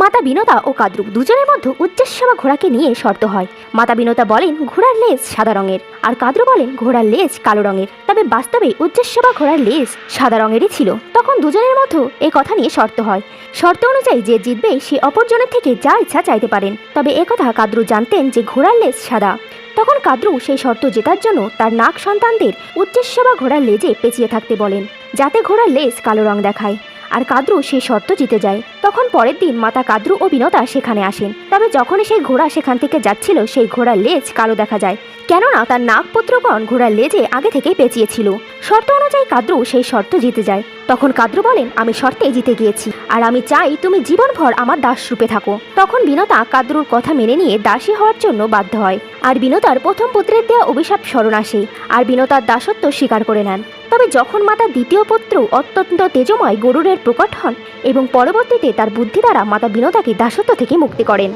মাতা বিনতা ও কাদ্রুক দুজনের মধ্যে উচ্চস্যমা ঘোড়াকে নিয়ে শর্ত হয়। মাতা বিনতা বলেন, ঘোড়ার লেজ সাদা রঙের। আর কাদ্রু বলেন, ঘোড়ার লেজ কালো রঙের। তবে বাস্তবে উচ্চস্যমা ঘোড়ার লেজ সাদা রঙেরই ছিল। তখন দুজনের মধ্যে এই কথা নিয়ে শর্ত হয়। শর্ত অনুযায়ী যে জিতবে, সে অপরজনের থেকে যা ইচ্ছা চাইতে পারেন। তবে একথা কাদ্রু জানতেন যে ঘোড়ার লেজ সাদা। তখন কাদ্রু সেই শর্ত জেতার জন্য তার নাক সন্তানদের উচ্চস্যবা ঘোড়ার লেজে পেঁচিয়ে থাকতে বলেন, যাতে ঘোড়ার লেজ কালো রং দেখায়। আর কাদ্রু সেই শর্ত জিতে যায়। তখন পরের দিন মাতা কাদ্রু ও বিনতা সেখানে আসেন। তবে যখনই সেই ঘোড়া সেখান থেকে যাচ্ছিল, সেই ঘোড়ার লেজ কালো দেখা যায়। কেননা তার নাগপুত্রগণ ঘোড়ার লেজে আগে থেকেই পেঁচিয়েছিল। শর্ত অনুযায়ী কাদ্রু সেই শর্ত জিতে যায়। তখন কাদ্রু বলেন, আমি শর্তে জিতে গিয়েছি। আর আমি চাই তুমি জীবনভর আমার দাস রূপে থাকো। তখন বিনতা কাদ্রুর কথা মেনে নিয়ে দাসী হওয়ার জন্য বাধ্য হয়। আর বিনতার প্রথম পুত্রের দেওয়া অভিশাপ স্মরণ আসে, আর বিনতার দাসত্ব স্বীকার করে নেন। তবে যখন মাতা দ্বিতীয় পুত্র অত্যন্ত তেজময় গরুরের প্রকট হন, এবং পরবর্তীতে তার বুদ্ধি দ্বারা মাতা বিনতাকে দাসত্ব থেকে মুক্তি করেন।